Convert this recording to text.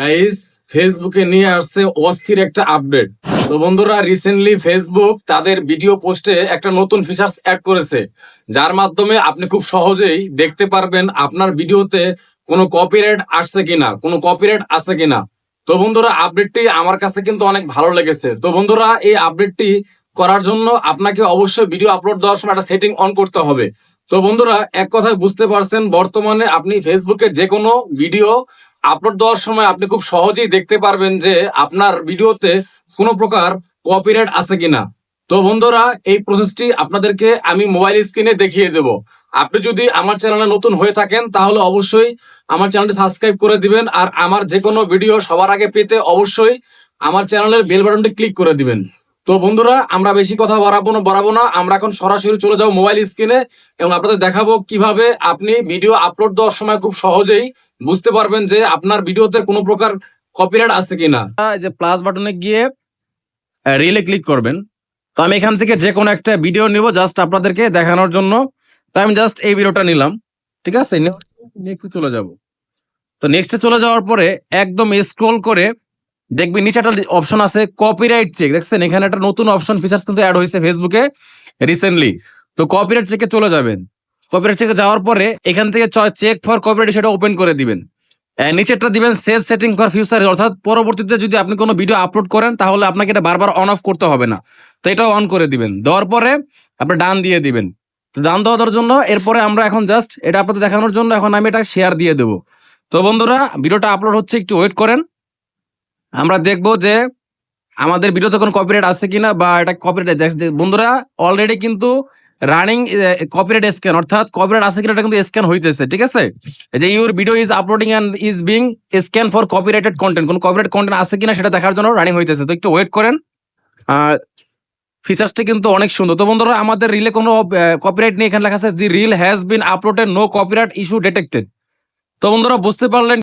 Guys ফেসবুকে নিয়ে আসছে অস্থির একটা আপডেট তো বন্ধুরা রিসেন্টলি ফেসবুক তাদের ভিডিও পোস্টে একটা নতুন ফিচার্স অ্যাড করেছে, যার মাধ্যমে আপনি খুব সহজেই দেখতে পারবেন আপনার ভিডিওতে কোনো কপিরাইট আসছে কিনা, কোনো কপিরাইট আছে কিনা। তো বন্ধুরা আপডেটটি আমার কাছে কিন্তু অনেক ভালো লেগেছে। তো বন্ধুরা, এই আপডেটটি করার জন্য আপনাকে অবশ্যই ভিডিও আপলোড দেওয়ার সময় একটা সেটিং অন করতে হবে। তো বন্ধুরা, এক কথায় বুঝতে পারছেন, বর্তমানে আপনি ফেসবুকে যে কোনো ভিডিও আপলোড দেওয়ার সময় আপনি খুব সহজেই দেখতে পারবেন যে আপনার ভিডিওতে কোনো প্রকার কপিরাইট আছে কিনা। তো বন্ধুরা, এই প্রসেসটি আপনাদেরকে আমি মোবাইল স্ক্রিনে দেখিয়ে দেব। আপনি যদি আমার চ্যানেলে নতুন হয়ে থাকেন, তাহলে অবশ্যই আমার চ্যানেলটি সাবস্ক্রাইব করে দিবেন আর আমার যে কোনো ভিডিও সবার আগে পেতে অবশ্যই আমার চ্যানেলের বেল বাটনটি ক্লিক করে দিবেন। তো বন্ধুরা, আমরা বেশি কথা বাড়াবো না বাড়াবো না। আমরা এখন সরাসরি চলে যাব মোবাইল স্ক্রিনে এবং আপনাদের দেখাবো কীভাবে আপনি ভিডিও আপলোড দেওয়ার সময় খুব সহজেই বুঝতে পারবেন যে আপনার ভিডিওতে কোনো প্রকার কপিরাইট আছে কিনা। যে প্লাস বাটনে গিয়ে রিলে ক্লিক করবেন। তো আমি এখান থেকে যে কোনো একটা ভিডিও নিব জাস্ট আপনাদেরকে দেখানোর জন্য। তো আমি জাস্ট এই ভিডিওটা নিলাম। ঠিক আছে? নেক্সটে চলে যাব। তো নেক্সটে চলে যাওয়ার পরে একদম স্ক্রোল করে দেখবি নিচে একটা অপশন আছে কপিরাইট চেক দেখছেন? এখানে একটা নতুন অপশন ফিচার্স কিন্তু অ্যাড হয়েছে ফেসবুকে রিসেন্টলি তো কপিরাইট চেকে চলে যাবেন। কপিরাইট চেকে যাওয়ার পরে এখান থেকে চেক ফর কপিরাইট সেটা ওপেন করে দিবেন। নিচেরটা দিবেন সেভ সেটিং ফর ফিউচার অর্থাৎ পরবর্তীতে যদি আপনি কোনো ভিডিও আপলোড করেন, তাহলে আপনাকে এটা বারবার অন অফ করতে হবে না। তো এটাও অন করে দিবেন। দেওয়ার পরে আপনি ডান দিয়ে দিবেন। তো ডান দেওয়ার জন্য এরপরে আমরা এখন জাস্ট এটা আপনাদের দেখানোর জন্য এখন আমি এটা শেয়ার দিয়ে দেবো। তো বন্ধুরা ভিডিওটা আপলোড হচ্ছে, একটু ওয়েট করেন। আমরা দেখব যে আমাদের ভিডিওতে কোনো কপিরাইট আছে কিনা বা এটা কপিরাইট বন্ধুরা অলরেডি কিন্তু রানিং কপিরাইট স্ক্যান অর্থাৎ কপিরাইট আছে কিনা এটা কিন্তু স্ক্যান হইতেছে, ঠিক আছে? যে your video is uploading and is being scan for copyrighted content কোন কপিরাইট কন্টেন্ট আছে কিনা সেটা দেখার জন্য রানিং হইতেছে। তো একটু ওয়েট করেন। ফিচার্সটি কিন্তু অনেক সুন্দর। তো বন্ধুরা, আমাদের রিলে কোনো কপিরাইট নেই এখানে লেখা আছে the reel has been uploaded no copyright issue detected তো বন্ধুরা, বুঝতে পারলেন